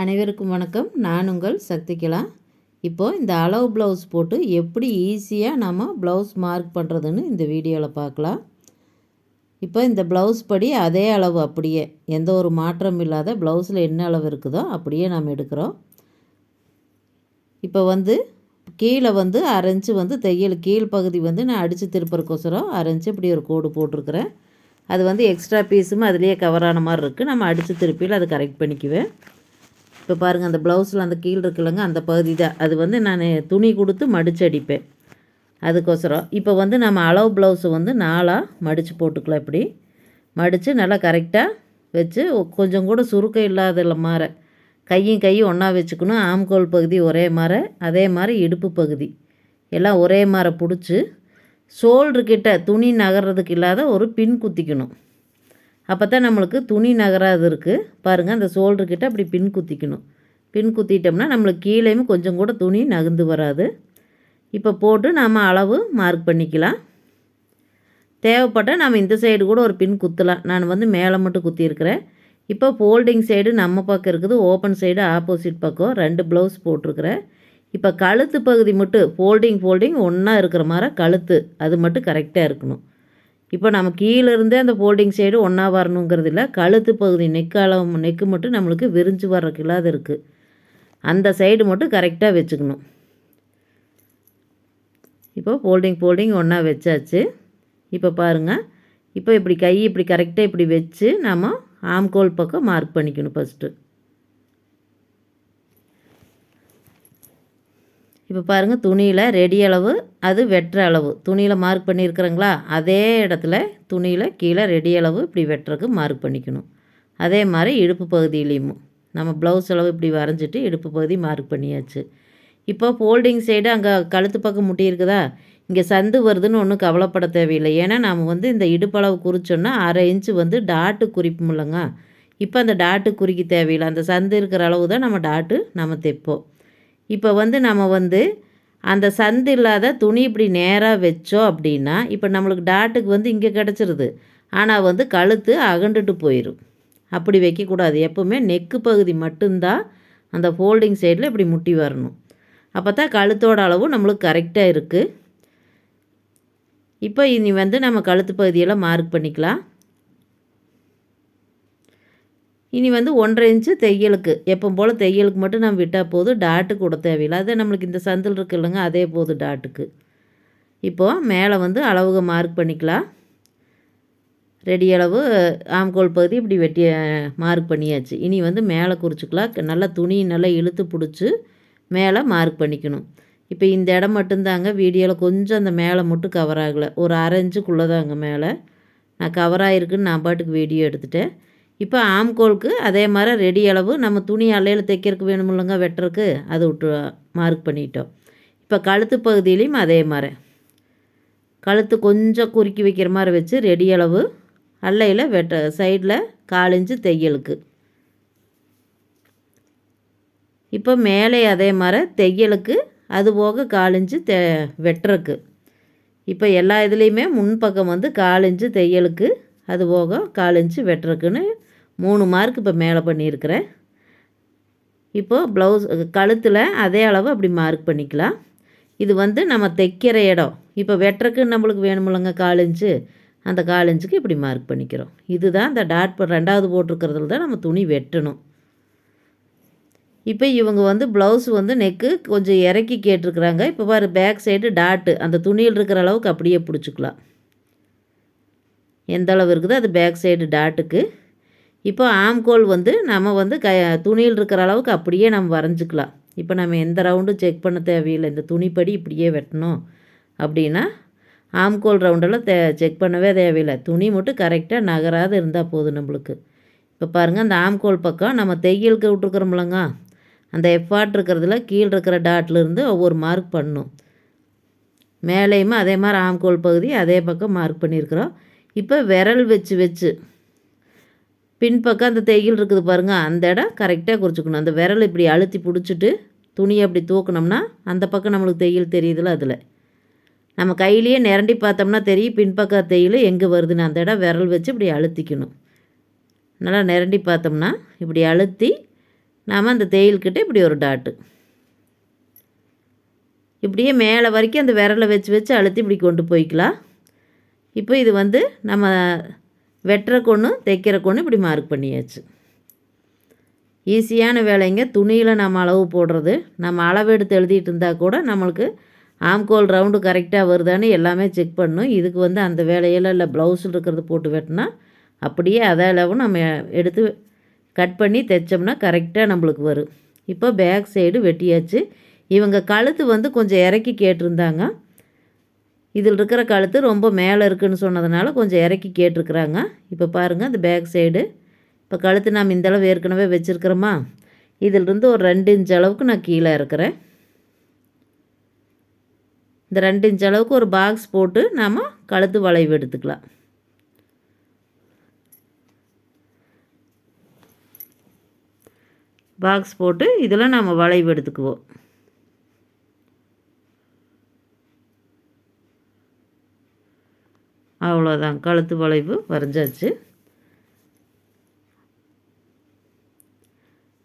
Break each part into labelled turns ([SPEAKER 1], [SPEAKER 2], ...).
[SPEAKER 1] அனைவருக்கும் வணக்கம். நான் உங்கள் சக்திகலா. இப்போது இந்த அளவு ப்ளவுஸ் போட்டு எப்படி ஈஸியாக நம்ம ப்ளவுஸ் மார்க் பண்ணுறதுன்னு இந்த வீடியோவில் பார்க்கலாம். இப்போ இந்த ப்ளவுஸ் படி அதே அளவு அப்படியே எந்த ஒரு மாற்றம் இல்லாத ப்ளவுஸில் என்ன அளவு இருக்குதோ அப்படியே நம்ம எடுக்கிறோம். இப்போ வந்து கீழே வந்து அரைஞ்சி வந்து தையல் கீழ் பகுதி வந்து நான் அடித்து திருப்பறக்கோசரம் அரைஞ்சி இப்படி ஒரு கோடு போட்டிருக்கிறேன். அது வந்து எக்ஸ்ட்ரா பீஸும் அதுலேயே கவர் ஆன மாதிரி இருக்குது நம்ம அடித்து திருப்பியில் அதை கரெக்ட் பண்ணிக்குவேன். இப்போ பாருங்கள் அந்த ப்ளவுஸில் அந்த கீழ் இருக்குல்லங்க அந்த பகுதி தான். அது வந்து நான் துணி கொடுத்து மடித்து அடிப்பேன். அதுக்கோசரம். இப்போ வந்து நம்ம அளவு ப்ளவுஸை வந்து நாளாக மடித்து போட்டுக்கலாம் இப்படி. மடித்து நல்லா கரெக்டாக வச்சு கொஞ்சம் கூட சுருக்கம் இல்லாத மாற கையும் கையும் ஒன்றா வச்சுக்கணும். ஆம்கோல் பகுதி ஒரே மாதிரி அதே மாதிரி இடுப்பு பகுதி. எல்லாம் ஒரே மாதிரி பிடிச்சி ஷோல்டர்கிட்ட துணி நகர்றதுக்கு இல்லாத ஒரு பின் குத்திக்கணும். அப்போ தான் நம்மளுக்கு துணி நகராது இருக்குது பாருங்கள் அந்த ஷோல்டர்கிட்ட அப்படி பின் குத்திக்கணும். பின் குத்திட்டோம்னா நம்மளுக்கு கீழேயும் கொஞ்சம் கூட துணி நகர்ந்து வராது. இப்போ போட்டு நாம் அளவு மார்க் பண்ணிக்கலாம். தேவைப்பட்டால் நம்ம இந்த சைடு கூட ஒரு பின் குத்தலாம். நான் வந்து மேலே மட்டும் குத்திருக்கிறேன் இப்போ ஃபோல்டிங் சைடு நம்ம பக்கம் இருக்குது. ஓப்பன் சைடு ஆப்போசிட் பக்கம் ரெண்டு ப்ளவுஸ் போட்டிருக்கிறேன். இப்போ கழுத்து பகுதி மட்டும் ஃபோல்டிங் ஃபோல்டிங் ஒன்றா இருக்கிற மாதிரி கழுத்து. அது மட்டும் கரெக்டாக இருக்கணும். இப்போ நம்ம கீழேருந்தே அந்த ஃபோல்டிங் சைடு ஒன்றா வரணுங்கிறது இல்லை கழுத்து பகுதி நெக்காலம் நெக்கு மட்டும் நம்மளுக்கு விரிஞ்சு வர்றதுக்கு இல்லாத இருக்குது அந்த சைடு மட்டும் கரெக்டாக வச்சுக்கணும். இப்போ ஃபோல்டிங் ஃபோல்டிங் ஒன்றா வச்சாச்சு. இப்போ பாருங்கள் இப்போ இப்படி கை இப்படி கரெக்டாக இப்படி வச்சு நம்ம ஆம்கோல் பக்கம் மார்க் பண்ணிக்கணும் ஃபஸ்ட்டு இப்போ பாருங்கள் துணியில் ரெடி அளவு அது வெட்டுற அளவு. துணியில் மார்க் பண்ணியிருக்கிறோங்களா? அதே இடத்துல துணியில் கீழே ரெடி அளவு இப்படி வெட்டுறதுக்கு மார்க் பண்ணிக்கணும். அதே மாதிரி இடுப்பு பகுதியிலையும். நம்ம ப்ளவுஸ் அளவு இப்படி வரைஞ்சிட்டு இடுப்பு பகுதி மார்க் பண்ணியாச்சு. இப்போ ஃபோல்டிங் சைடு அங்கே கழுத்து பக்கம் முட்டி இருக்குதா? இங்கே சந்து வருதுன்னு ஒன்றும் கவலைப்பட தேவையில்லை. ஏன்னா நாம் வந்து இந்த இடுப்பளவு குறிச்சோன்னா அரை இன்ச்சு வந்து டாட்டு குறிப்போம் இல்லைங்க. இப்போ அந்த டாட்டு குறிக்க தேவையில்லை. அந்த சந்து இருக்கிற அளவு தான் நம்ம டாட்டு நம்ம தைப்போம். இப்போ வந்து நம்ம வந்து அந்த சந்து இல்லாத துணி இப்படி நேராக வச்சோம் அப்படின்னா இப்போ நம்மளுக்கு டாட்டுக்கு வந்து இங்கே கிடச்சிருது. ஆனால் வந்து கழுத்து அகண்டுட்டு போயிடும் அப்படி வைக்கக்கூடாது. எப்போவுமே நெக்கு பகுதி மட்டும்தான் அந்த ஃபோல்டிங் சைடில் இப்படி முட்டி வரணும். அப்போ தான் கழுத்தோட அளவு நம்மளுக்கு கரெக்டாக இருக்குது இப்போ இனி வந்து நம்ம கழுத்து பகுதியெல்லாம் மார்க் பண்ணிக்கலாம். இனி வந்து ஒன்றரை இன்ச்சு தையலுக்கு எப்போ போல் தையலுக்கு மட்டும் நம்ம விட்டால் போதும். டாட்டு கூட தேவையில்லை. அதே நம்மளுக்கு இந்த சந்தில் இருக்கு இல்லைங்க அதே போதும் டாட்டுக்கு. இப்போது மேலே வந்து அளவுக மார்க் பண்ணிக்கலாம். ரெடி அளவு ஆம்கோல் பகுதி இப்படி வெட்டி மார்க் பண்ணியாச்சு. இனி வந்து மேலே குறிச்சிக்கலாம். நல்லா துணி நல்லா இழுத்து பிடிச்சி மேலே மார்க் பண்ணிக்கணும். இப்போ இந்த இடம் மட்டும்தாங்க. வீடியோவில் கொஞ்சம் அந்த மேலே மட்டும் கவர் ஆகலை. ஒரு அரை இன்ச்சுக்குள்ளே தாங்க மேலே. நான் கவர் ஆகிருக்குன்னு நான் பாட்டுக்கு வீடியோ எடுத்துட்டேன். இப்போ ஆம்கோலுக்கு அதே மாதிரி ரெடி அளவு நம்ம துணி அலையில் தைக்கிறதுக்கு வேணுமில்லங்க வெட்டுறதுக்கு அது விட்டு மார்க் பண்ணிட்டோம். இப்போ கழுத்து பகுதியிலையும் அதே மாதிரி. கழுத்து கொஞ்சம் குறுக்கி வைக்கிற மாதிரி வச்சு ரெடி அளவு அல்லையில் வெட்ட சைடில் காலிஞ்சு தையலுக்கு. இப்போ மேலே அதே மாதிரி தையலுக்கு அது போக காலிஞ்சு தெ வெட்டுறக்கு இப்போ எல்லா இதுலேயுமே முன்பக்கம் வந்து காலிஞ்சு தையலுக்கு அது போக காலிஞ்சு வெட்டுறக்குன்னு மூணு மார்க் இப்போ மேலே பண்ணியிருக்கிறேன். இப்போது ப்ளவுஸ் கழுத்தில் அதே அளவு அப்படி மார்க் பண்ணிக்கலாம். இது வந்து நம்ம தைக்கிற இடம். இப்போ வெட்டுறக்கு நம்மளுக்கு வேணுமில்லங்க காலஞ்சு அந்த கால் இன்ச்சுக்கு இப்படி மார்க் பண்ணிக்கிறோம். இதுதான் இந்த டாட் ரெண்டாவது போட்டிருக்கிறதுல தான் நம்ம துணி வெட்டணும். இப்போ இவங்க வந்து ப்ளவுஸ் வந்து நெக்கு கொஞ்சம் இறக்கி கேட்டிருக்குறாங்க. இப்போ பாரு பேக் சைடு டாட்டு. அந்த துணியில் இருக்கிற அளவுக்கு அப்படியே பிடிச்சிக்கலாம். எந்த அளவு இருக்குதோ? அது பேக் சைடு டாட்டுக்கு. இப்போ ஆம்கோல் வந்து நம்ம வந்து க துணியில் இருக்கிற அளவுக்கு அப்படியே நம்ம வரைஞ்சிக்கலாம். இப்போ நம்ம எந்த ரவுண்டும் செக் பண்ண தேவையில்லை. இந்த துணிப்படி இப்படியே வெட்டணும். அப்படின்னா ஆம்கோல் ரவுண்டெல்லாம் தே செக் பண்ணவே தேவையில்லை. துணி மட்டும் கரெக்டாக நகராது இருந்தால் போதும் நம்மளுக்கு. இப்போ பாருங்கள் அந்த ஆம்கோல் பக்கம் நம்ம தையலுக்கு விட்டுருக்குறோம்லங்க அந்த எஃபார்ட் இருக்கிறதுல கீழே இருக்கிற டாட்லேருந்து ஒவ்வொரு மார்க் பண்ணும். மேலேயுமே அதே மாதிரி ஆம்கோல் பகுதி அதே பக்கம் மார்க் பண்ணியிருக்கிறோம். இப்போ விரல் வச்சு வச்சு பின்பக்கம் அந்த தையல் இருக்குது பாருங்கள் அந்த இடம் கரெக்டாக குறிச்சிக்கணும். அந்த விரல் இப்படி அழுத்தி பிடிச்சிட்டு துணியை அப்படி தூக்கினோம்னா அந்த பக்கம் நம்மளுக்கு தையல் தெரியுதுல அதில். நம்ம கையிலேயே நிரண்டி பார்த்தோம்னா தெரியும் பின்பக்க தையல் எங்கே வருதுன்னு. அந்த இடம் விரல் வச்சு இப்படி அழுத்திக்கணும். நல்லா நிரண்டி பார்த்தோம்னா இப்படி அழுத்தி நாம் அந்த தையல்கிட்ட இப்படி ஒரு டாட்டு. இப்படியே மேலே வரைக்கும் அந்த விரலை வச்சு வச்சு அழுத்தி இப்படி கொண்டு போய்க்கலாம். இப்போ இது வந்து நம்ம வெட்டுற கொன்று தைக்கிற கொன்று இப்படி மார்க் பண்ணியாச்சு. ஈஸியான வேலைங்க. துணியில் நம்ம அளவு போடுறது. நம்ம அளவெடுத்து எழுதிட்டு இருந்தால் கூட நம்மளுக்கு ஆம்கோல் ரவுண்டு கரெக்டாக வருதான்னு எல்லாமே செக் பண்ணணும் இதுக்கு வந்து அந்த வேலையெல்லாம் இல்லை ப்ளவுஸில் இருக்கிறது போட்டு வெட்டினா அப்படியே அதே அளவு நம்ம எடுத்து கட் பண்ணி தைச்சோம்னா கரெக்டாக நம்மளுக்கு வரும். இப்போ பேக் சைடு வெட்டியாச்சு. இவங்க கழுத்து வந்து கொஞ்சம் இறக்கி கேட்டிருந்தாங்க. இதில் இருக்கிற கழுத்து ரொம்ப மேலே இருக்குதுன்னு சொன்னதுனால கொஞ்சம் இறக்கி கேட்டிருக்குறாங்க. இப்போ பாருங்கள் அந்த பேக் சைடு இப்போ கழுத்து நாம் இந்தளவு ஏற்கனவே வச்சுருக்கிறோமா? இதிலிருந்து ஒரு ரெண்டு இன்ச் அளவுக்கு நான் கீழே இருக்கிறேன். இந்த ரெண்டு இன்ச் அளவுக்கு ஒரு பாக்ஸ் போட்டு நாம் கழுத்து வளைவு எடுத்துக்கலாம். பாக்ஸ் போட்டு இதில் நாம் வளைவு எடுத்துக்குவோம். அவ்வளோதான். கழுத்து வளைவு வரைஞ்சாச்சு.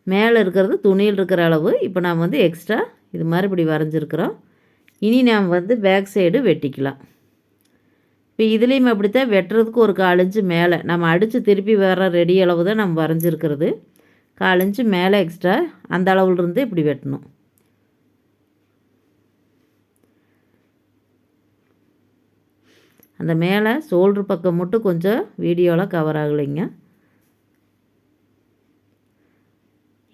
[SPEAKER 1] மேலே இருக்கிறது துணியில் இருக்கிற அளவு. இப்போ நாம் வந்து எக்ஸ்ட்ரா இது மாதிரி இப்படி வரைஞ்சிருக்கிறோம். இனி நாம் வந்து பேக் சைடு வெட்டிக்கலாம். இப்போ இதுலேயும் அப்படித்தான் வெட்டுறதுக்கு ஒரு காலஞ்சு மேலே. நம்ம அடித்து திருப்பி வர ரெடி அளவு தான் நம்ம வரைஞ்சிருக்கிறது. காலஞ்சு மேலே எக்ஸ்ட்ரா அந்த அளவுலேருந்து இப்படி வெட்டணும். அந்த மேலே ஷோல்ட்ரு பக்கம் மட்டும் கொஞ்சம் வீடியோவில் கவர் ஆகலைங்க.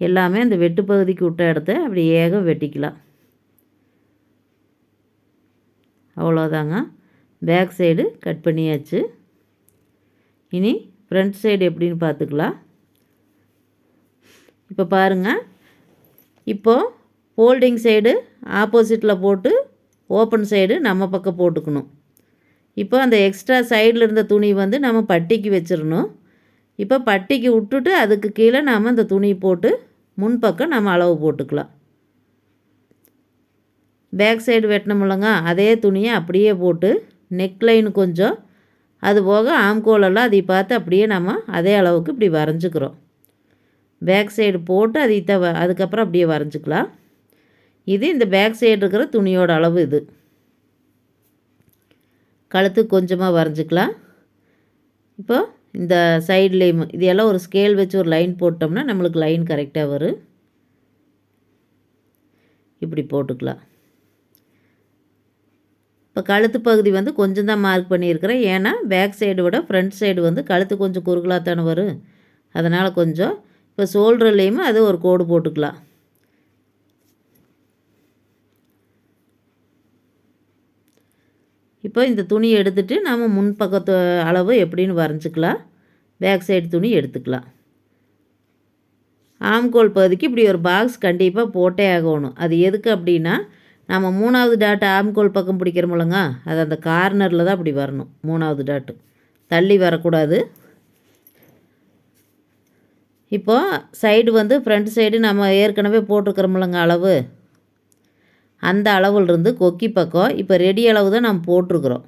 [SPEAKER 1] எல்லாமே அந்த வெட்டு பகுதிக்கு விட்ட இடத்த அப்படி ஏக வெட்டிக்கலாம். அவ்வளோதாங்க பேக் சைடு கட் பண்ணியாச்சு. இனி ஃப்ரண்ட் சைடு எப்படின்னு பார்த்துக்கலாம். இப்போ பாருங்கள் இப்போது ஃபோல்டிங் சைடு ஆப்போசிட்டில் போட்டு ஓப்பன் சைடு நம்ம பக்கம் போட்டுக்கணும். இப்போ அந்த எக்ஸ்ட்ரா சைடில் இருந்த துணி வந்து நம்ம பட்டிக்கு வச்சிடணும் இப்போ பட்டிக்கு விட்டுட்டு அதுக்கு கீழே நாம் அந்த துணி போட்டு முன்பக்கம் நம்ம அளவு போட்டுக்கலாம். பேக் சைடு வெட்டினோம்லங்க அதே துணியை அப்படியே போட்டு நெக்லைன் கொஞ்சம். அது போக ஆம்கோலெல்லாம் அதை பார்த்து அப்படியே நம்ம அதே அளவுக்கு இப்படி வரைஞ்சிக்கிறோம். பேக் சைடு போட்டு அதை த அதுக்கப்புறம் அப்படியே வரைஞ்சிக்கலாம். இது இந்த பேக் சைடு இருக்கிற துணியோட அளவு இது. கழுத்து கொஞ்சமாக வரைஞ்சிக்கலாம். இப்போ இந்த சைட்லேயும் இதையெல்லாம் ஒரு ஸ்கேல் வச்சு ஒரு லைன் போட்டோம்னா நம்மளுக்கு லைன் கரெக்டாக வரும். இப்படி போட்டுக்கலாம். இப்போ கழுத்து பகுதி வந்து கொஞ்சம் தான் மார்க் பண்ணியிருக்கிறேன். ஏன்னா பேக் சைடு விட ஃப்ரண்ட் சைடு வந்து கழுத்து கொஞ்சம் குறுகலாக தானே வரும். அதனால் கொஞ்சம் இப்போ ஷோல்டர்லேயுமே அது ஒரு கோடு போட்டுக்கலாம். இப்போ இந்த துணி எடுத்துகிட்டு நம்ம முன் பக்கத்து அளவு எப்படின்னு வரைஞ்சிக்கலாம். பேக் சைடு துணி எடுத்துக்கலாம். ஆம்கோல் பகுதிக்கு இப்படி ஒரு பாக்ஸ் கண்டிப்பாக போட்டே ஆகணும். அது எதுக்கு அப்படின்னா நம்ம மூணாவது டாட்டு ஆம்கோல் பக்கம் பிடிக்கிறோமில்லங்க அது அந்த கார்னரில் தான் அப்படி வரணும். மூணாவது டாட்டு தள்ளி வரக்கூடாது. இப்போது சைடு வந்து ஃப்ரண்ட் சைடு நம்ம ஏற்கனவே போட்டிருக்கிறோமில்லங்க அளவு. அந்த அளவுலேருந்து கொக்கி பக்கம். இப்போ ரெடி அளவு தான் நம்ம போட்டிருக்குறோம்.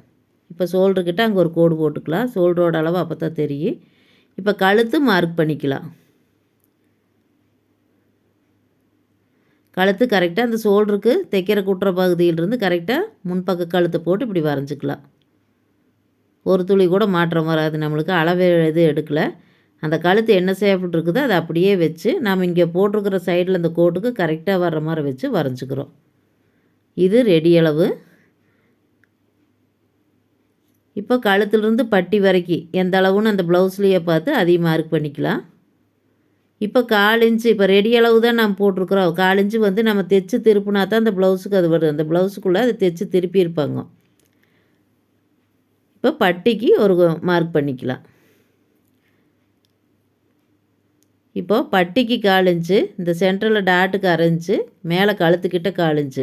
[SPEAKER 1] இப்போ ஷோல்டர்கிட்ட அங்கே ஒரு கோடு போட்டுக்கலாம். ஷோல்டரோட அளவு அப்போ தான் தெரியும். இப்போ கழுத்து மார்க் பண்ணிக்கலாம். கழுத்து கரெக்டாக அந்த ஷோல்டருக்கு தைக்கிற குட்டுற பகுதியிலிருந்து கரெக்டாக முன்பக்க கழுத்தை போட்டு இப்படி வரைஞ்சிக்கலாம். ஒரு துளி கூட மாற்றம் வராது. நம்மளுக்கு அளவு இது எடுக்கலை. அந்த கழுத்து என்ன சேஃப்ட் இருக்குதோ அதை அப்படியே வச்சு நாம் இங்கே போட்டிருக்கிற சைடில் அந்த கோட்டுக்கு கரெக்டாக வர்ற மாதிரி வச்சு வரைஞ்சிக்கிறோம். இது ரெடி அளவு இப்போ கழுத்துலேருந்து பட்டி வரைக்கும் எந்த அளவுன்னு அந்த ப்ளவுஸ்லேயே பார்த்து அதையும் மார்க் பண்ணிக்கலாம். இப்போ கால் இன்ச்சு இப்போ ரெடி அளவு தான் நம்ம போட்டிருக்குறோம். கால் இன்ச்சு வந்து நம்ம தைச்சு திருப்பினா தான் அந்த ப்ளவுஸுக்கு அது வருது. அந்த ப்ளவுஸுக்குள்ளே அதை தைச்சு திருப்பியிருப்பாங்க. இப்போ பட்டிக்கு ஒரு மார்க் பண்ணிக்கலாம். இப்போ பட்டிக்கு காலிஞ்சு இந்த சென்டரில் டாட்டுக்கு அரைஞ்சு மேலே கழுத்துக்கிட்ட காலிஞ்சு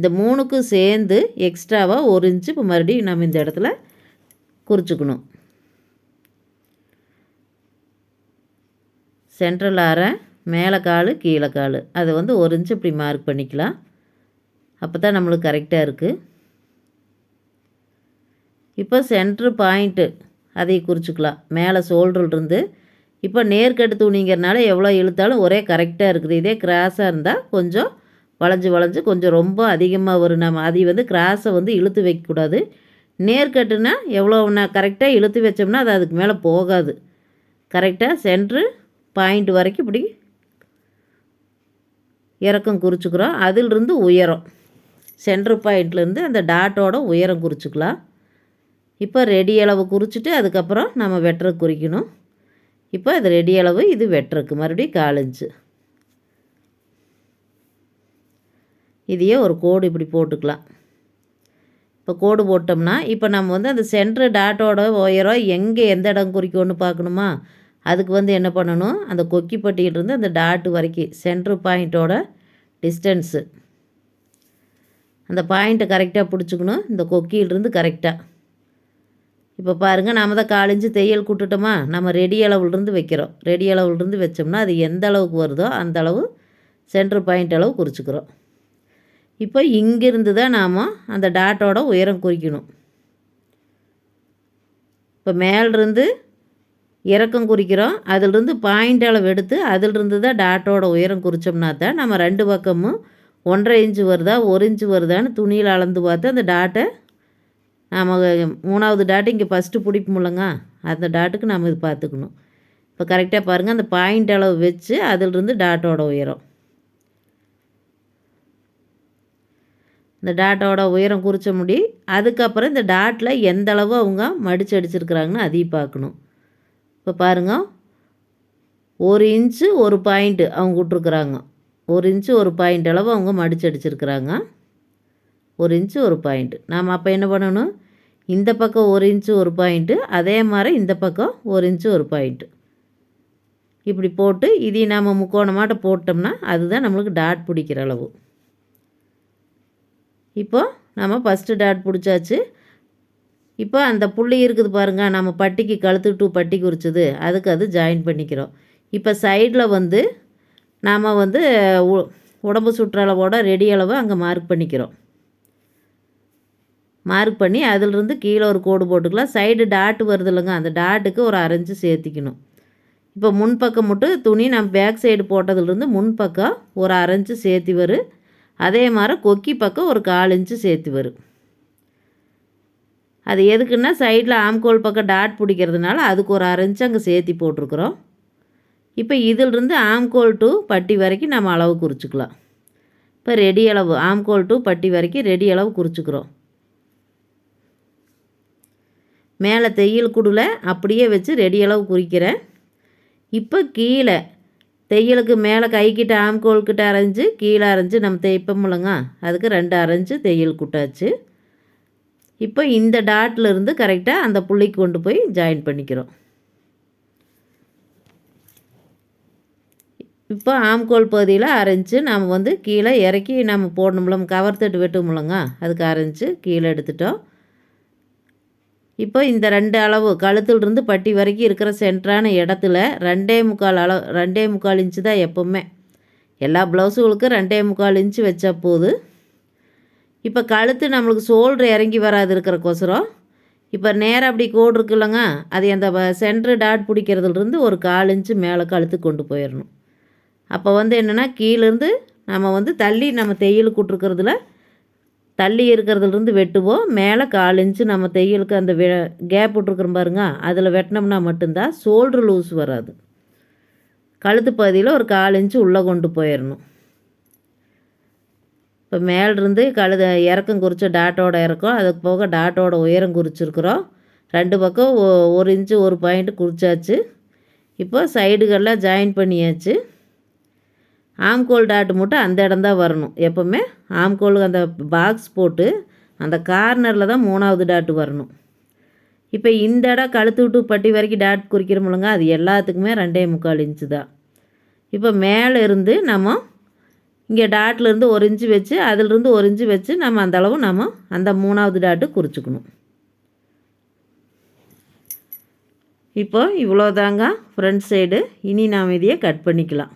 [SPEAKER 1] இந்த மூணுக்கும் சேர்ந்து எக்ஸ்ட்ராவாக ஒரு இன்ச்சு இப்போ மறுபடியும் நம்ம இந்த இடத்துல குறிச்சிக்கணும். சென்ட்ரல் அரை மேலே கால் கீழே கால். அதை வந்து ஒரு இன்ச்சு இப்படி மார்க் பண்ணிக்கலாம். அப்போ தான் நம்மளுக்கு கரெக்டாக இருக்குது இப்போ சென்ட்ரு பாயிண்ட்டு அதை குறிச்சிக்கலாம். மேலே ஷோல்டர்லேருந்து இப்போ நேர்கட்டு துணிங்கிறனால எவ்வளோ இழுத்தாலும் ஒரே கரெக்டாக இருக்குது. இதே கிராஸாக இருந்தால் கொஞ்சம் வளைஞ்சு வளைஞ்சு கொஞ்சம் ரொம்ப அதிகமாக வரும். நம்ம அதை வந்து கிராஸை வந்து இழுத்து வைக்கக்கூடாது நேர்கட்டுனா எவ்வளோ நான் கரெக்டாக இழுத்து வச்சோம்னா அது அதுக்கு மேலே போகாது. கரெக்டாக சென்ட்ரு பாயிண்ட் வரைக்கும் இப்படி இறக்கம் குறிச்சிக்கிறோம். அதிலிருந்து உயரம். சென்ட்ரு பாயிண்ட்லேருந்து அந்த டாட்டோட உயரம் குறிச்சிக்கலாம். இப்போ ரெடி அளவு குறிச்சிட்டு அதுக்கப்புறம் நம்ம வெட்டுறக்கு குறிக்கணும். இப்போ அது ரெடி அளவு இது வெட்டுறக்கு மறுபடியும் காலஞ்சு இதையே ஒரு கோடு இப்படி போட்டுக்கலாம். இப்போ கோடு போட்டோம்னா இப்போ நம்ம வந்து அந்த சென்ட்ரு டாட்டோட உயரம் எங்கே எந்த இடம் குறிக்கணும்னு பார்க்கணுமா? அதுக்கு வந்து என்ன பண்ணணும்? அந்த கொக்கிப்பட்டியிலிருந்து அந்த டாட்டு வரைக்கும் சென்ட்ரு பாயிண்ட்டோட டிஸ்டன்ஸு. அந்த பாயிண்ட்டை கரெக்டாக பிடிச்சிக்கணும். இந்த கொக்கியிலிருந்து கரெக்டாக. இப்போ பாருங்கள் நம்ம தான் காலிஞ்சு தையல் கூட்டுட்டோமா? நம்ம ரெடி அளவுலேருந்து வைக்கிறோம். ரெடி அளவுலேருந்து வச்சோம்னா அது எந்த அளவுக்கு வருதோ அந்த அளவு சென்ட்ரு பாயிண்ட் அளவு குறிச்சிக்கிறோம். இப்போ இங்கேருந்து தான் நாம் அந்த டாட்டோட உயரம் குறிக்கணும். இப்போ மேலிருந்து இறக்கம் குறிக்கிறோம். அதிலிருந்து பாயிண்ட் அளவு எடுத்து அதிலிருந்து தான் டாட்டோட உயரம் குறித்தோம்னா தான் நம்ம ரெண்டு பக்கமும் ஒன்றரை இன்ச்சு வருதா ஒரு இன்ச்சு வருதான்னு துணியில் அளந்து பார்த்து அந்த டாட்டை நாம் மூணாவது டாட்டு இங்கே ஃபஸ்ட்டு பிடிப்போம்லங்க அந்த டாட்டுக்கு நம்ம இது பார்த்துக்கணும். இப்போ கரெக்டாக பாருங்கள் அந்த பாயிண்ட் அளவு வச்சு அதிலிருந்து டாட்டோட உயரம். இந்த டாட்டோட உயரம் குறித்த முடி அதுக்கப்புறம் இந்த டாட்டில் எந்த அளவு அவங்க மடித்து அடிச்சிருக்கிறாங்கன்னு அதையும் பார்க்கணும். இப்போ பாருங்கள் ஒரு இன்ச்சு ஒரு பாயிண்ட்டு அவங்க விட்ருக்குறாங்க ஒரு இன்ச்சு ஒரு பாயிண்ட் அளவு அவங்க மடித்து அடிச்சிருக்கிறாங்க. ஒரு இன்ச்சு ஒரு பாயிண்ட்டு நாம் அப்போ என்ன பண்ணணும்? இந்த பக்கம் ஒரு இன்ச்சு ஒரு பாயிண்ட்டு அதே மாதிரி இந்த பக்கம் ஒரு இன்ச்சு ஒரு பாயிண்ட்டு இப்படி போட்டு இதையும் நாம் முக்கோணமாட்ட போட்டோம்னா அதுதான் நம்மளுக்கு டாட் பிடிக்கிற அளவு. இப்போ நம்ம ஃபஸ்ட்டு டாட் பிடிச்சாச்சு. இப்போ அந்த புள்ளி இருக்குது பாருங்கள் நம்ம பட்டிக்கு கழுத்து டூ பட்டி குறிச்சது. அதுக்கு அது ஜாயின் பண்ணிக்கிறோம். இப்போ சைடில் வந்து நாம் வந்து உடம்பு சுற்றளவோட ரெடி அளவை அங்கே மார்க் பண்ணிக்கிறோம். மார்க் பண்ணி அதிலிருந்து கீழே ஒரு கோடு போட்டுக்கலாம். சைடு டாட்டு வருது இல்லைங்க அந்த டாட்டுக்கு ஒரு அரைஞ்சு சேர்த்திக்கணும். இப்போ முன்பக்கம் மட்டும் துணி நம்ம பேக் சைடு போட்டதுலேருந்து முன்பக்கம் ஒரு அரைஞ்சு சேர்த்தி வரும் அதே மாதிரி கொக்கி பக்கம் ஒரு கால் இன்ச்சு சேர்த்து வரும். அது எதுக்குன்னா சைடில் ஆம்கோல் பக்கம் டாட் பிடிக்கிறதுனால அதுக்கு ஒரு அரைஞ்சு அங்கே சேர்த்தி போட்டிருக்குறோம். இப்போ இதிலிருந்து ஆம்கோல் டு பட்டி வரைக்கும் நம்ம அளவு குறிச்சிக்கலாம். இப்போ ரெடி அளவு ஆம்கோல் டு பட்டி வரைக்கும் ரெடி அளவு குறிச்சிக்கிறோம். மேலே தையல் குடில் அப்படியே வச்சு ரெடி அளவு குறிக்கிறேன். இப்போ கீழே தையலுக்கு மேலே கைக்கிட்ட ஆம்கோல் கிட்ட அரைஞ்சு கீழே அரைஞ்சு நம்ம தைப்போம்லங்க அதுக்கு ரெண்டு அரைஞ்சு தையல் குட்டாச்சு. இப்போ இந்த டாட்டில் இருந்து கரெக்டாக அந்த புள்ளிக்கு கொண்டு போய் ஜாயின் பண்ணிக்கிறோம். இப்போ ஆம்கோல் பகுதியில் அரைஞ்சி நாம் வந்து கீழே இறக்கி நம்ம போடணும்ல கவர் தட்டு வெட்டும்லங்க அதுக்கு அரைஞ்சி கீழே எடுத்துட்டோம். இப்போ இந்த ரெண்டு அளவு கழுத்துலேருந்து பட்டி வரைக்கும் இருக்கிற சென்டரான இடத்துல ரெண்டே முக்கால் அளவு ரெண்டே முக்கால் இன்ச்சு தான் எப்போவுமே. எல்லா ப்ளவுஸுகளுக்கும் ரெண்டே முக்கால் இன்ச்சு வச்சா போது. இப்போ கழுத்து நம்மளுக்கு சோல்ட்ரு இறங்கி வராது இருக்கிறக்கோசரம். இப்போ நேராக அப்படி கோடு இருக்குல்லங்க அது அந்த சென்ட்ரு டாட் பிடிக்கிறதுலேருந்து ஒரு கால் இன்ச்சு மேலே கழுத்து கொண்டு போயிடணும் அப்போ வந்து என்னென்னா கீழேருந்து நம்ம வந்து தள்ளி நம்ம தையல் கூட்டிருக்கிறதுல தள்ளி இருக்கிறதுலேருந்து வெட்டுவோம். மேலே கால் இன்ச்சு நம்ம தையலுக்கு அந்த வெ கேப் விட்ருக்குறோம் பாருங்க. அதில் வெட்டினோம்னா மட்டும்தான் ஷோல்ட்ரு லூஸ் வராது. கழுத்து பகுதியில் ஒரு கால் இன்ச்சு உள்ளே கொண்டு போயிடணும் இப்போ மேலிருந்து கழுத இறக்கம் குறித்த டாட்டோட இறக்கம். அதுக்கு போக டாட்டோட உயரம் குறிச்சிருக்கிறோம். ரெண்டு பக்கம் ஒரு இன்ச்சு ஒரு பாயிண்ட்டு குறிச்சாச்சு. இப்போ சைடுகளில் ஜாயின் பண்ணியாச்சு. ஆம்கோல் டாட்டு மட்டும் அந்த இடம் தான் வரணும். எப்போவுமே ஆம்கோலுக்கு அந்த பாக்ஸ் போட்டு அந்த கார்னரில் தான் மூணாவது டாட்டு வரணும். இப்போ இந்த இடம் கழுத்து விட்டு பட்டி வரைக்கும் டாட் குறிக்கிறோம்லங்க அது எல்லாத்துக்குமே ரெண்டே முக்கால் இன்ச்சு தான். இப்போ மேலே இருந்து நம்ம இங்கே டாட்லேருந்து ஒரு இன்ச்சு வச்சு அதிலிருந்து ஒரு இன்ச்சு வச்சு நம்ம அந்த அளவு நம்ம அந்த மூணாவது டாட்டு குறிச்சிக்கணும். இப்போ இவ்வளோதாங்க ஃப்ரண்ட் சைடு இனி நாம் இதையே கட் பண்ணிக்கலாம்.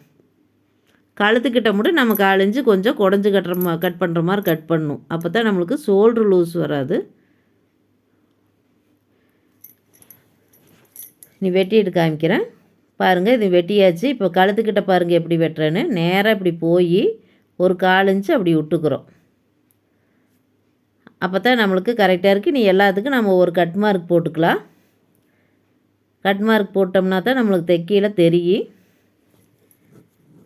[SPEAKER 1] கழுத்துக்கிட்ட மட்டும் நம்ம காலஞ்சு கொஞ்சம் குடஞ்சி கட்டுற மா கட் பண்ணுற மாதிரி கட் பண்ணும். அப்போ தான் நம்மளுக்கு ஷோல்ட்ரு லூஸ் வராது. நீ வெட்டிட்டு காமிக்கிறேன் பாருங்கள் இது வெட்டியாச்சு. இப்போ கழுத்துக்கிட்ட பாருங்கள் எப்படி வெட்டுறேன்னு. நேராக இப்படி போய் ஒரு கால் அப்படி விட்டுக்கிறோம். அப்போ தான் நம்மளுக்கு கரெக்டாக இருக்குது நீ எல்லாத்துக்கும் நம்ம ஒரு கட் மார்க் போட்டுக்கலாம். கட் மார்க் போட்டோம்னா தான் நம்மளுக்கு தைக்கையில் தெரியும்.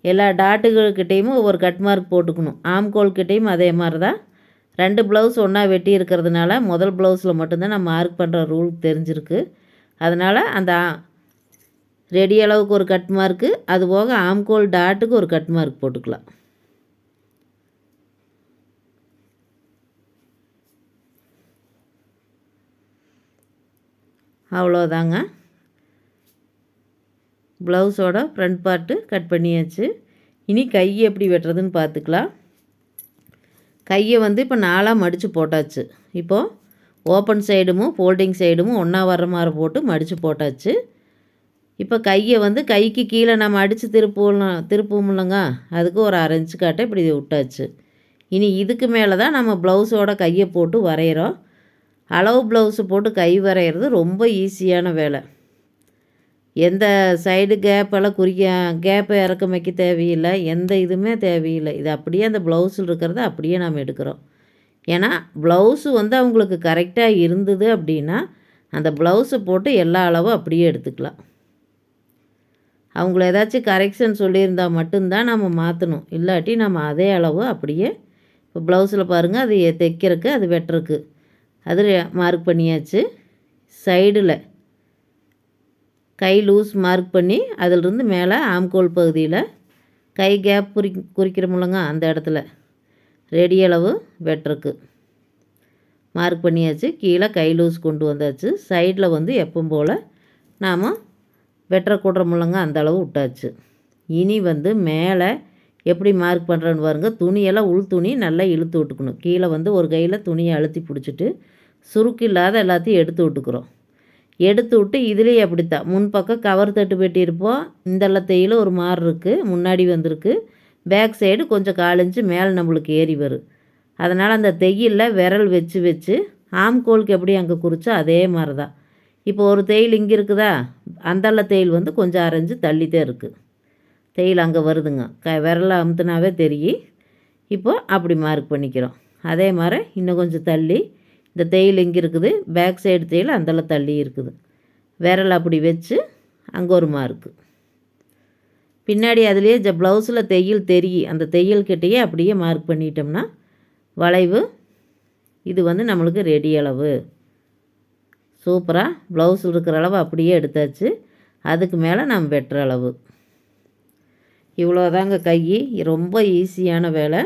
[SPEAKER 1] எல்லா டாட்டுகள்கிட்டேயும் ஒவ்வொரு கட் மார்க் போட்டுக்கணும். ஆம்கோல்கிட்டேயும் அதே மாதிரி தான் ரெண்டு ப்ளவுஸ் ஒன்றா வெட்டி இருக்கிறதுனால முதல் ப்ளவுஸில் மட்டும்தான் நான் மார்க் பண்ணுற ரூல் தெரிஞ்சிருக்கு. அதனால் அந்த ரெடி அளவுக்கு ஒரு கட் மார்க்கு அது போக ஆம்கோல் டாட்டுக்கு ஒரு கட் மார்க் போட்டுக்கலாம். அவ்வளோதாங்க ப்ளவுஸோட ஃப்ரண்ட் பார்ட்டு கட் பண்ணியாச்சு. இனி கை எப்படி வெட்டுறதுன்னு பார்த்துக்கலாம். கையை வந்து இப்போ நாலாக மடித்து போட்டாச்சு. இப்போது ஓப்பன் சைடும் ஃபோல்டிங் சைடும் ஒன்றா வர்ற மாதிரி போட்டு மடித்து போட்டாச்சு. இப்போ கையை வந்து கைக்கு கீழே நம்ம அடித்து திருப்பலாம் இல்லைங்க? அதுக்கு ஒரு அரைஞ்சு காட்டை இப்படி விட்டாச்சு. இனி இதுக்கு மேலே தான் நம்ம ப்ளவுஸோட கையை போட்டு வரைகிறோம் அளவு ப்ளவுஸு போட்டு கை வரைகிறது ரொம்ப ஈஸியான வேலை. எந்த சைடு கேப்பெல்லாம் குறிக்க கேப்பை இறக்கம் வைக்க தேவையில்லை. எந்த இதுவுமே தேவையில்லை. இது அப்படியே அந்த ப்ளவுஸில் இருக்கிறத அப்படியே நாம் எடுக்கிறோம். ஏன்னா ப்ளவுஸு வந்து அவங்களுக்கு கரெக்டாக இருந்தது அப்படின்னா அந்த ப்ளவுஸை போட்டு எல்லா அளவும் அப்படியே எடுத்துக்கலாம். அவங்கள ஏதாச்சும் கரெக்ஷன் சொல்லியிருந்தால் மட்டும்தான் நம்ம மாற்றணும் இல்லாட்டி நம்ம அதே அளவு அப்படியே இப்போ ப்ளவுஸில் பாருங்கள் அது தைக்கிறதுக்கு அது வெட்டுறக்கு அது மார்க் பண்ணியாச்சு. சைடில் கை லூஸ் மார்க் பண்ணி அதிலிருந்து மேலே ஆம்கோல் பகுதியில் கை கேப் குறி குறிக்கிறோமில்லங்க அந்த இடத்துல. ரெடி அளவு வெட்டுறக்கு மார்க் பண்ணியாச்சு. கீழே கை லூஸ் கொண்டு வந்தாச்சு. சைடில் வந்து எப்பவும் போல் நாம் வெட்டுற கூடுறோமில்லங்க அந்த அளவு விட்டாச்சு. இனி வந்து மேலே எப்படி மார்க் பண்ணுறேன்னு பாருங்கள் துணியெல்லாம் உள் துணி நல்லா இழுத்து விட்டுக்கணும். கீழே வந்து ஒரு கையில் துணியை அழுத்தி பிடிச்சிட்டு சுருக்கு இல்லாத எல்லாத்தையும் எடுத்து விட்டுக்கிறோம். எடுத்து விட்டு இதுலேயே அப்படித்தான். முன்பக்கம் கவர் தட்டு பெட்டியிருப்போம் இந்த தையில் ஒரு மாறு இருக்குது முன்னாடி வந்திருக்கு. பேக் சைடு கொஞ்சம் காலஞ்சு மேலே நம்மளுக்கு ஏறி வரும். அதனால் அந்த தையலில் விரல் வச்சு வச்சு ஆம்கோலுக்கு எப்படி அங்கே குறிச்சோ அதே மாதிரி தான் இப்போ ஒரு தையல் இங்கே இருக்குதா? அந்தள்ள தையல் வந்து கொஞ்சம் அரைஞ்சு தள்ளித்தே இருக்குது தையல் அங்கே வருதுங்க. க விரலை அமுத்துனாவே தெரியும். இப்போ அப்படி மார்க் பண்ணிக்கிறோம். அதே மாதிரி இன்னும் கொஞ்சம் தள்ளி இந்த தையல் இங்கே இருக்குது? பேக் சைடு தையல் அந்தளவு தள்ளி இருக்குது. விரல் அப்படி வச்சு அங்கே ஒரு மார்க்கு பின்னாடி அதுலேயே ஜ ப்ளவுஸில் தையல் தெரியும் அந்த தையல் கிட்டேயே அப்படியே மார்க் பண்ணிட்டோம்னா வளைவு இது வந்து நம்மளுக்கு ரெடி அளவு. சூப்பராக ப்ளவுஸ் இருக்கிற அளவு அப்படியே எடுத்தாச்சு. அதுக்கு மேலே நம்ம வெட்டுற அளவு. இவ்வளோதாங்க கை. ரொம்ப ஈஸியான வேலை.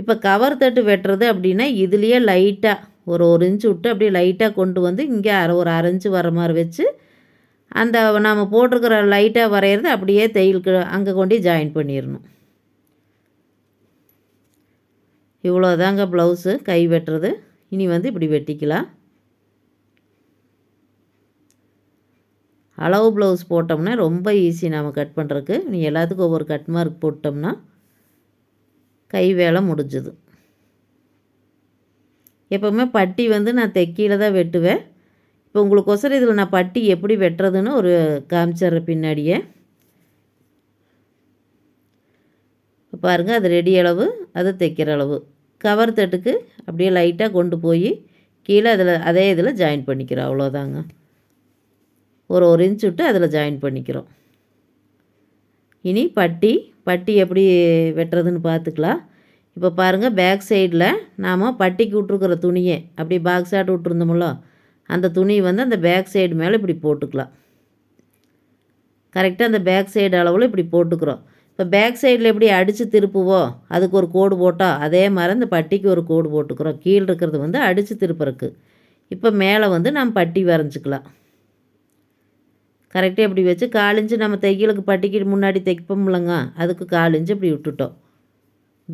[SPEAKER 1] இப்போ கவர் தட்டு வெட்டுறது அப்படின்னா இதுலேயே லைட்டாக ஒரு ஒரு இன்ச்சு விட்டு அப்படியே லைட்டாக கொண்டு வந்து இங்கே அரை ஒரு அரை இன்ச்சு வர மாதிரி வச்சு அந்த நாம் போட்டிருக்கிற லைட்டாக வரைகிறது அப்படியே தையலுக்கு அங்கே கொண்டு ஜாயின் பண்ணிடணும். இவ்வளோதாங்க ப்ளவுஸு கை வெட்டுறது. இனி வந்து இப்படி வெட்டிக்கலாம். அளவு ப்ளவுஸ் போட்டோம்னா ரொம்ப ஈஸி நாம் கட் பண்ணுறதுக்கு நீ எல்லாத்துக்கும் ஒவ்வொரு கட் மார்க் போட்டோம்னா கை வேலை முடிஞ்சுது. எப்போவுமே பட்டி வந்து நான் தெக்கியில் தான் வெட்டுவேன். இப்போ உங்களுக்கொசரம் இதில் நான் பட்டி எப்படி வெட்டுறதுன்னு ஒரு காமிச்சிட்றேன் பின்னாடியே. பாருங்கள் அது ரெடி அளவு அது தைக்கிற அளவு. கவர் தட்டுக்கு அப்படியே லைட்டாக கொண்டு போய் கீழே அதில் அதே இதில் ஜாயின் பண்ணிக்கிறோம் அவ்வளோதாங்க ஒரு ஒரு இன்ச் விட்டு அதில் ஜாயின் பண்ணிக்கிறோம். இனி பட்டி பட்டி எப்படி வெட்டுறதுன்னு பார்த்துக்கலாம். இப்போ பாருங்கள் பேக் சைடில் நாம் பட்டிக்கு விட்ருக்குற துணியை அப்படி பாக்ஸ் ஆட்டு விட்ருந்தோம்ல அந்த துணி வந்து அந்த பேக் சைடு மேலே இப்படி போட்டுக்கலாம். கரெக்டாக அந்த பேக் சைடு அளவில் இப்படி போட்டுக்கிறோம். இப்போ பேக் சைடில் எப்படி அடித்து திருப்புவோம் அதுக்கு ஒரு கோடு போட்டால் அதே மாதிரி அந்த பட்டிக்கு ஒரு கோடு போட்டுக்கிறோம். கீழே இருக்கிறது வந்து அடித்து திருப்புறக்கு இப்போ மேலே வந்து நம்ம பட்டி வரைஞ்சிக்கலாம். கரெக்டாக இப்படி வச்சு காலிஞ்சு நம்ம தையலுக்கு பட்டிக்கு முன்னாடி தைப்போம்லங்க அதுக்கு காலிஞ்சு இப்படி விட்டுட்டோம்.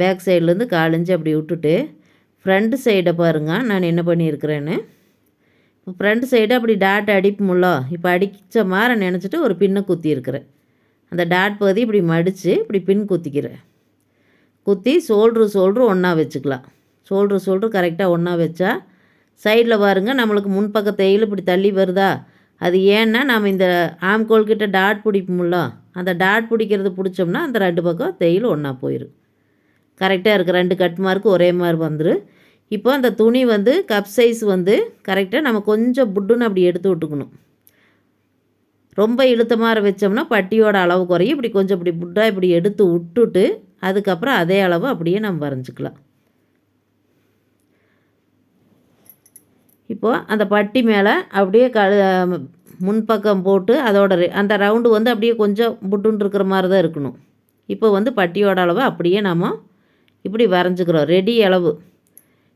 [SPEAKER 1] பேக் சைட்லேருந்து காலிஞ்சு அப்படி விட்டுட்டு ஃப்ரண்ட் சைடை பாருங்கள் நான் என்ன பண்ணியிருக்கிறேன்னு. இப்போ ஃப்ரண்ட் சைடு அப்படி டாட் அடிப்போம்ல இப்போ அடித்த மாதிரி நினச்சிட்டு ஒரு பின்னை குத்தியிருக்கிறேன். அந்த டாட் பகுதி இப்படி மடித்து இப்படி பின் குத்திக்கிறேன். குத்தி சோல்ட்ரு சோல்ட்ரு ஒன்றா வச்சுக்கலாம். சோல்ட்ரு சோல்ட்ரு கரெக்டாக ஒன்றா வச்சா சைடில் பாருங்கள் நம்மளுக்கு முன்பக்க தையல் இப்படி தள்ளி வருதா? அது ஏன்னா நாம் இந்த ஆம்கோல்கிட்ட டாட் பிடிப்போம்ல அந்த டாட் பிடிக்கிறது பிடிச்சோம்னா அந்த ரெண்டு பக்கம் தையல் ஒன்றா போயிடும் கரெக்டாக இருக்குது ரெண்டு கட் மார்க்கு ஒரே மாதிரி வந்துடும் இப்போ அந்த துணி வந்து கப் சைஸ் வந்து கரெக்டாக நம்ம கொஞ்சம் புட்டுன்னு அப்படி எடுத்து விட்டுக்கணும். ரொம்ப இழுத்த மாதிரி வச்சோம்னா பட்டியோட அளவு குறையும். இப்படி கொஞ்சம் இப்படி புட்டாக இப்படி எடுத்து விட்டுட்டு அதுக்கப்புறம் அதே அளவு அப்படியே நம்ம வரைஞ்சிக்கலாம். இப்போது அந்த பட்டி மேலே அப்படியே க முன்பக்கம் போட்டு அதோட அந்த ரவுண்டு வந்து அப்படியே கொஞ்சம் புட்டுன்னு இருக்கிற மாதிரி தான் இருக்கணும். இப்போ வந்து பட்டியோட அளவை அப்படியே நம்ம இப்படி வரைஞ்சிக்கிறோம். ரெடி அளவு.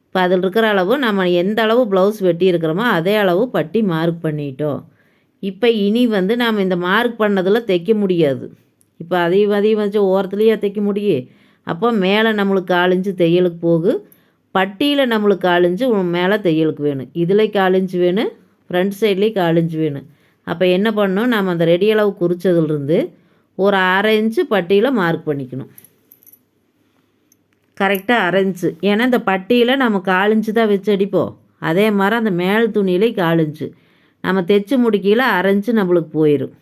[SPEAKER 1] இப்போ அதில் இருக்கிற அளவு நம்ம எந்த அளவு ப்ளவுஸ் வெட்டி இருக்கிறோமோ அதே அளவு பட்டி மார்க் பண்ணிட்டோம். இப்போ இனி வந்து நாம் இந்த மார்க் பண்ணதில் தைக்க முடியாது. இப்போ அதையும் அதையும் வச்சு ஓரத்துலேயே தைக்க முடியும் அப்போ மேலே நம்மளுக்கு காலிஞ்சு தையலுக்கு போகு. பட்டியில் நம்மளுக்கு காலிஞ்சு மேலே தையலுக்கு வேணும் இதில் காலிஞ்சு வேணும் ஃப்ரண்ட் சைட்லேயும் காலிஞ்சு வேணும் அப்போ என்ன பண்ணணும்? நாம் அந்த ரெடி அளவு குறித்ததுலேருந்து ஒரு அரை இன்ச்சு பட்டியில் மார்க் பண்ணிக்கணும். கரெக்டாக அரைஞ்சு. ஏன்னா இந்த பட்டியில் நம்ம காலிஞ்சு தான் வச்சு அடிப்போம். அதே மாதிரி அந்த மேல் துணியிலே காலிஞ்சு. நம்ம தைச்சி முடிக்கையில் அரைஞ்சு நம்மளுக்கு போயிடும்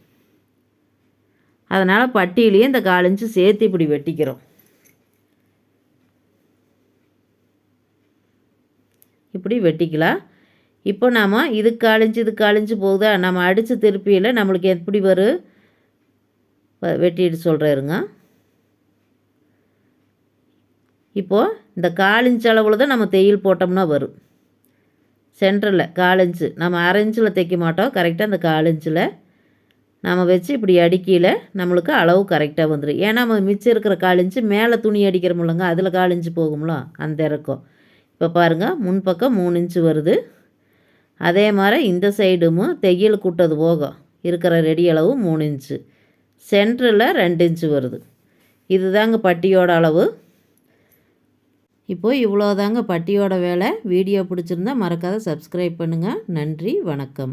[SPEAKER 1] அதனால் பட்டியிலேயே இந்த காலிஞ்சு சேர்த்து இப்படி வெட்டிக்கிறோம். இப்படி வெட்டிக்கலாம். இப்போ நாம் இதுக்கு காலிஞ்சு இதுக்கு காலிஞ்சு போகுதா? நம்ம அடித்து திருப்பியில் நம்மளுக்கு எப்படி வரும் வெட்டிட்டு சொல்கிறேருங்க இப்போது இந்த காலிஞ்சு அளவில் தான் நம்ம தையல் போட்டோம்னா வரும். சென்டரில் காலஞ்சு நம்ம அரைஞ்சில் தைக்க மாட்டோம். கரெக்டாக அந்த காலஞ்சில் நம்ம வச்சு இப்படி அடிக்கையில் நம்மளுக்கு அளவு கரெக்டாக வந்துடும் ஏன்னா நம்ம மிச்சம் இருக்கிற காலிஞ்சு மேலே துணி அடிக்கிறோம்லங்க அதில் காலிஞ்சு போகும்ல அந்த இறக்கம். இப்போ பாருங்கள் முன்பக்கம் மூணு இன்ச்சு வருது. அதே மாதிரி இந்த சைடும் தையல் கூட்டது போகும். இருக்கிற ரெடி அளவு மூணு இன்ச்சு சென்டரில் ரெண்டு இன்ச்சு வருது. இதுதாங்க பட்டியோட அளவு. இப்போது இவ்வளோதாங்க பட்டியோட வேலை. வீடியோ பிடிச்சிருந்தா மறக்காத சப்ஸ்கிரைப் பண்ணுங்கள் நன்றி வணக்கம்.